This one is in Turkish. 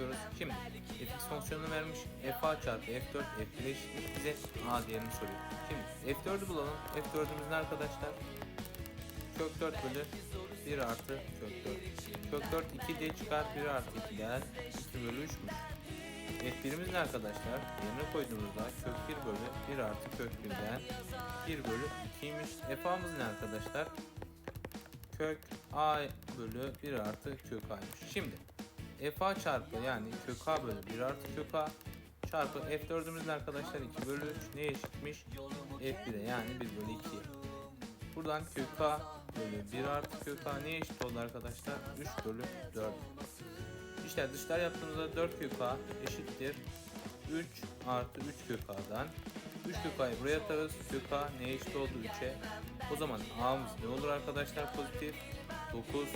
bakıyoruz. Şimdi fx fonksiyonunu vermiş. fa çarpı f4 f1 eşitlik bize a değerini soruyor. Şimdi f4'ü bulalım. f4'ümüz ne arkadaşlar? Kök 4 bölü 1 artı kök 4. Kök 4 2 diye çıkar 1 artı 2'den 2 bölü 3'müş. F1'imiz ne arkadaşlar? Yerine koyduğumuzda kök 1 bölü 1 artı kök 1'den 1 bölü 2'ymiş. F'amız ne arkadaşlar? Kök a bölü 1 artı kök a'ymış. Şimdi fa çarpı yani kök a bölü 1 artı kök a çarpı f4'ümüz ne arkadaşlar? 2 bölü 3 neye eşitmiş? f1'e yani 1 bölü 2'ye. Buradan kök a bölü 1 artı kök a neye eşit oldu arkadaşlar? 3 bölü 4. İşte dışlar yaptığımızda 4 kök a eşittir 3 artı 3 kök a'dan 3 kök a'yı buraya atarız. Kök a neye eşit oldu 3'e. O zaman a'mız ne olur arkadaşlar pozitif? 9 olur.